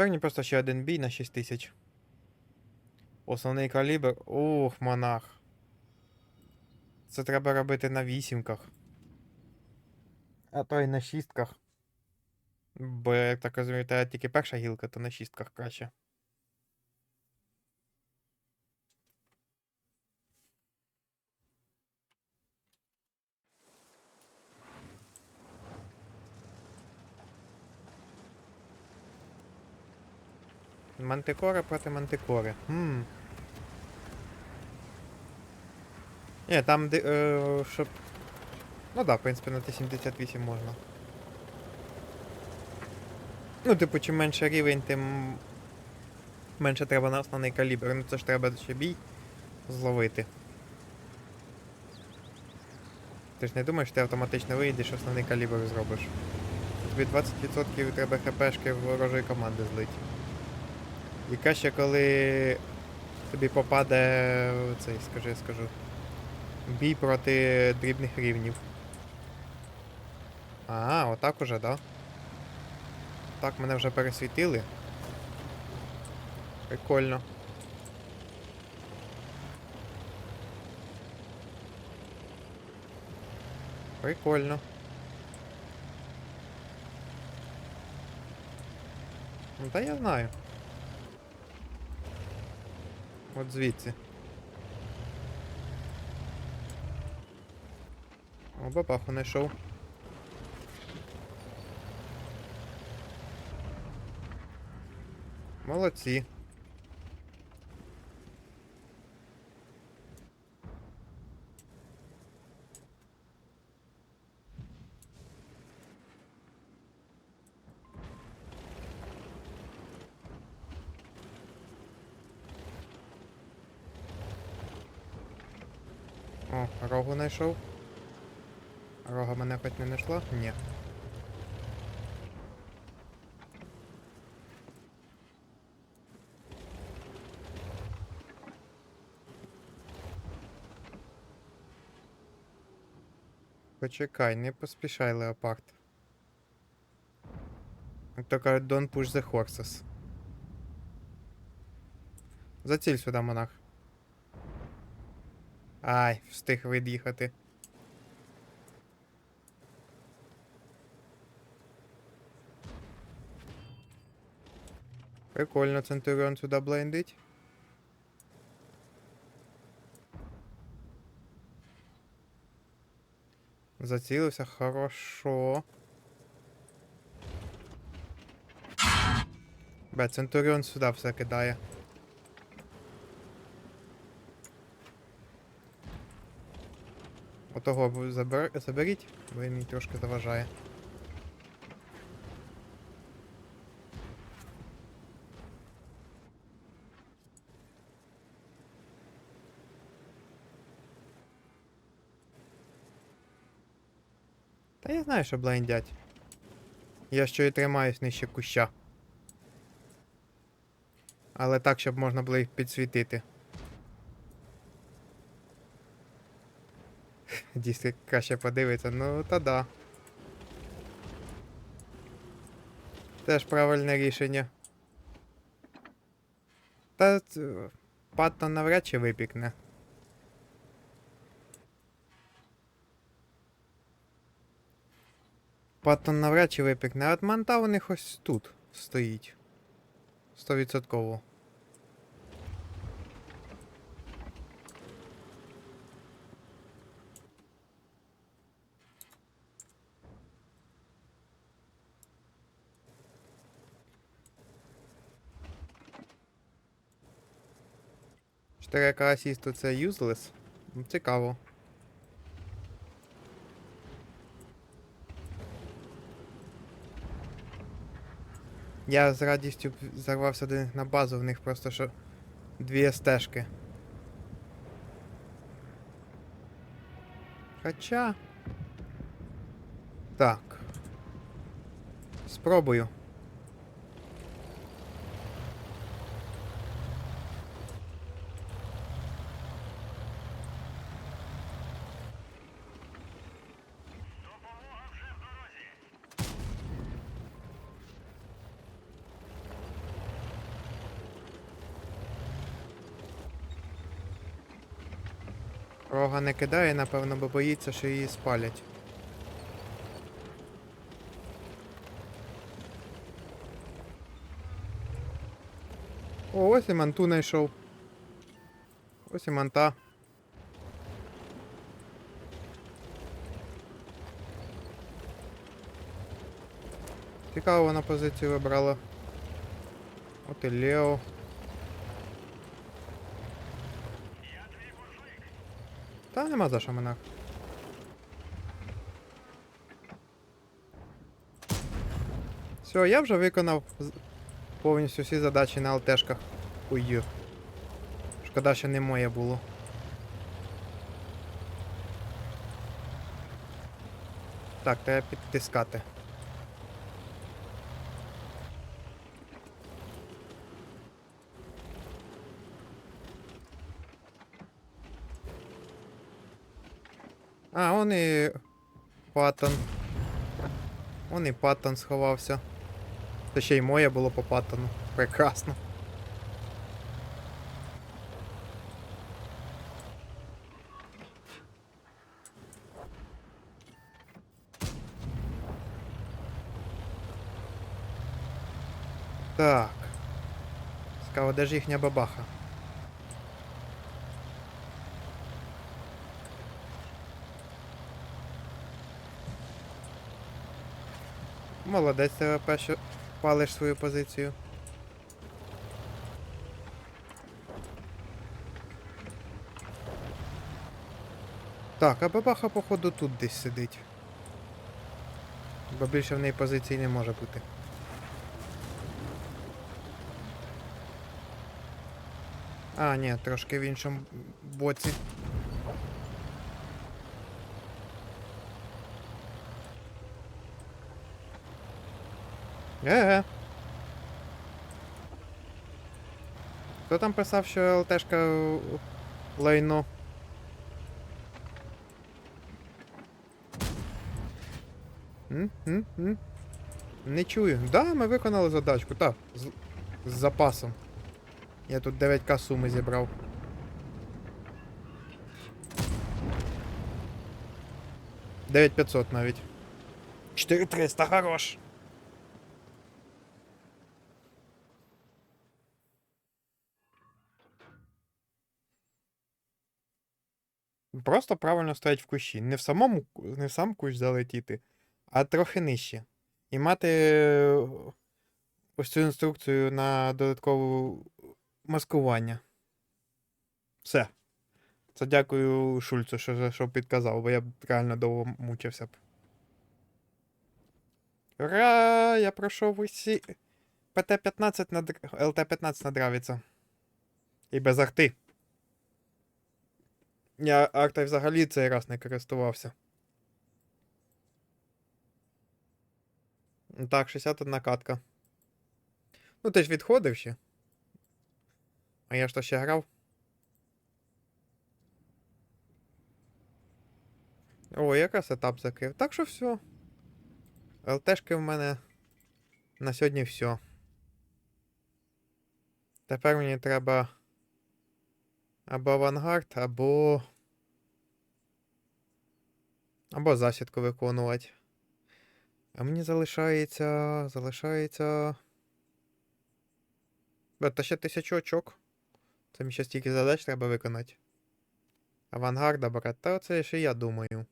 Тепер просто ще один бій на 6 тисяч. Основний калібр. Ух, монах. Це треба робити на вісімках. А то й на шістках. Бо, я так розумію, та тільки перша гілка, то на шістках краще. Мантикора проти мантикори. Хм. Ні, там де. Е, щоб. Ну да, в принципі, на Т-78 можна. Ну, типу, чим менше рівень, тим менше треба на основний калібр. Ну це ж треба ще бій зловити. Ти ж не думаєш, що ти автоматично вийдеш, основний калібр зробиш. Тобі 20% треба хпшки ворожої команди злить. І краще, коли тобі попаде цей, скажи, скажу. Бій проти дрібних рівнів. А, отак уже, да? Так, мене вже пересвітили. Прикольно. Прикольно. Ну та я знаю. От звідси. О, бабаху знайшов. Молодці. О, рогу знайшов. Рога мене хоч не знайшла? Ні. Почекай, не поспішай, леопард. То кажуть, don't push the horses. Заціль сюди, монах. Ай, встиг від'їхати. Прикольно, Центуріон сюди блендить. Зацілився, хорошо. Бе, Центуріон сюди все кидає. Отого забер... заберіть, бо він мені трошки заважає. Та я знаю, що блендять. Я що і тримаюсь нижче куща. Але так, щоб можна було їх підсвітити. Дійсно, краще подивиться, ну та да. Теж правильне рішення. Та ц- Паттон навряд чи випікне. Паттон навряд чи випікне, а от манта у них ось тут стоїть. Стовідсотково. Чотири асісту це useless. Ну, Цікаво. Я з радістю зарвався до них на базу, в них просто що дві стежки. Хоча. Так. Спробую. Рога не кидає, напевно, бо боїться, що її спалять. О, ось і манту знайшов. Ось і манта. Цікаво вона позицію вибрала. От і Лео. Нема за що мене. Все, я вже виконав повністю всі задачі на ЛТшках. Ую. Шкода, що не моє було. Так, треба підтискати. А, он і Паттон. Он і Паттон сховався. Та ще й моє було по Паттону. Прекрасно. Так. Цікаво, де ж їхня бабаха? Молодець ТВП, що палиш свою позицію. Так, а бабаха, походу, тут десь сидить. Бо більше в неї позицій не може бути. А, ні, трошки в іншому боці. Еге. Хто там писав, що ЛТшка лайно? Не чую. Да, ми виконали задачку, так. З, з запасом. Я тут 9к суми зібрав. Дев'ять 500 навіть. 4300, хорош. Просто правильно стоять в кущі. Не в самому не в сам кущ залетіти, а трохи нижче. І мати ось цю інструкцію на додаткове маскування. Все. Це дякую Шульцу, що, що підказав, бо я б реально довго мучився б. Ура! Я пройшов усі. ПТ-15 над... ЛТ-15 на надравиться. І без арти. Я артой взагалі цей раз не користувався. Так, 61 катка. Ну, ти ж відходив ще. А я ж то ще грав. О, якраз етап закрив. Так що все. ЛТшки в мене на сьогодні все. Тепер мені треба або авангард, або. Або засідку виконувати. А мені залишається. Залишається. Та ще тисячу очок. Це мені ще стільки задач треба виконати. Авангарда брат, Та це ще я думаю.